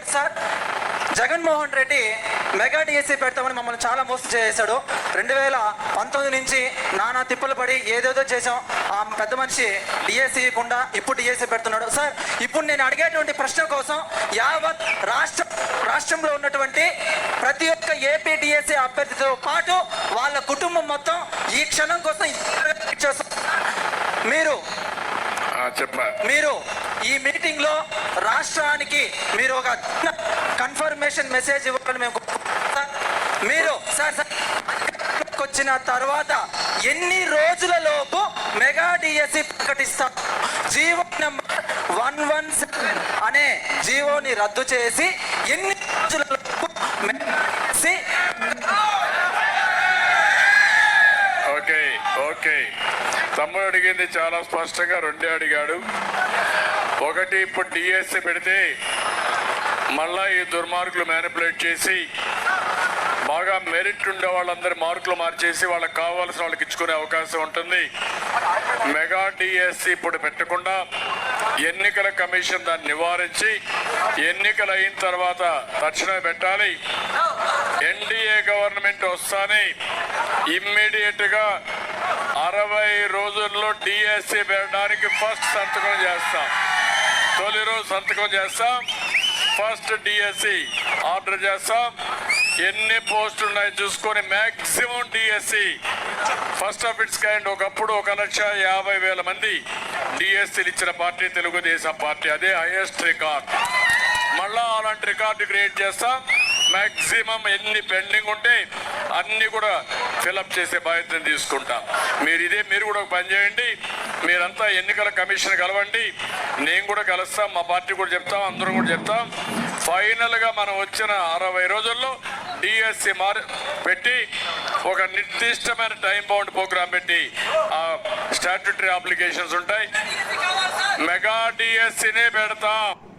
ఇంకోటి sir. Jaganmohan Reddy mega DSC పెడతామని మమ్మల్ని చాలా మోసం చేశాడు. రెండు వేల పంతొమ్మిది నుంచి నానా తిప్పలు పడి ఏదేదో చేసాం ఆ పెద్ద మనిషి డిఎస్సీ ఇవ్వకుండా ఇప్పుడు డిఎస్సీ పెడుతున్నాడు. సార్ ఇప్పుడు నేను అడిగేటువంటి ప్రశ్న కోసం యావత్ రాష్ట్ర రాష్ట్రంలో ఉన్నటువంటి ప్రతి ఒక్క ఏపీ డిఎస్సీ అభ్యర్థితో పాటు వాళ్ళ కుటుంబం మొత్తం ఈ క్షణం కోసం. మీరు చెప్పా. మీరు ఈ మీటింగ్లో రాష్ట్రానికి మీరు ఒక కన్ఫర్మేషన్ మెసేజ్ ఇవ్వాలని మేము మీరు సార్ సార్ వచ్చిన తర్వాత ఎన్ని రోజులలోపు మెగా డిఎస్సి ప్రకటిస్తారు GO number one one seven అనే జీవోని రద్దు చేసి ఎన్ని రోజులలోపు మెగా ఓకే. తమ్ముడు అడిగింది చాలా స్పష్టంగా రెండే అడిగాడు. ఒకటి ఇప్పుడు డిఎస్సి పెడితే మళ్ళా ఈ దుర్మార్గులు మ్యానిపులేట్ చేసి బాగా మెరిట్ ఉండే వాళ్ళందరి మార్కులు మార్చేసి వాళ్ళకి కావాల్సిన వాళ్ళకి ఇచ్చుకునే అవకాశం ఉంటుంది. మెగా డిఎస్సి ఇప్పుడు పెట్టకుండా ఎన్నికల కమిషన్ దాన్ని నివారించి ఎన్నికలు అయిన తర్వాత తక్షణమే పెట్టాలి. ఎన్డీఏ గవర్నమెంట్ వస్తానే ఇమ్మీడియట్గా అరవై రోజుల్లో డిఎస్సి పెట్టడానికి ఫస్ట్ సంతకం చేస్తాం. తొలి రోజు సంతకం చేస్తాం. ఫస్ట్ డిఎస్సి ఆర్డర్ చేస్తాం. ఎన్ని పోస్టులు ఉన్నాయి చూసుకొని maximum DSC first of its kind ఒకప్పుడు ఒక లక్ష యాభై వేల మంది డిఎస్సీలు ఇచ్చిన పార్టీ తెలుగుదేశం పార్టీ. అదే హైయెస్ట్ రికార్డ్ మళ్ళా అలాంటి రికార్డు క్రియేట్ చేస్తాం. మ్యాక్సిమం ఎన్ని పెండింగ్ ఉంటే అన్ని కూడా ఫిలప్ చేసే బాధ్యతను తీసుకుంటాం. మీరు ఇదే మీరు కూడా ఒక పని చేయండి. మీరంతా ఎన్నికల కమిషన్ కలవండి. నేను కూడా కలుస్తాం మా పార్టీ కూడా చెప్తాం అందరం కూడా చెప్తాం. ఫైనల్గా మనం వచ్చిన అరవై రోజుల్లో డిఎస్సి మార్ పెట్టి ఒక నిర్దిష్టమైన టైం బౌండ్ ప్రోగ్రామ్ పెట్టి ఆ స్టాట్యుటరీ అప్లికేషన్స్ ఉంటాయి. మెగా డిఎస్సినే పెడతాం.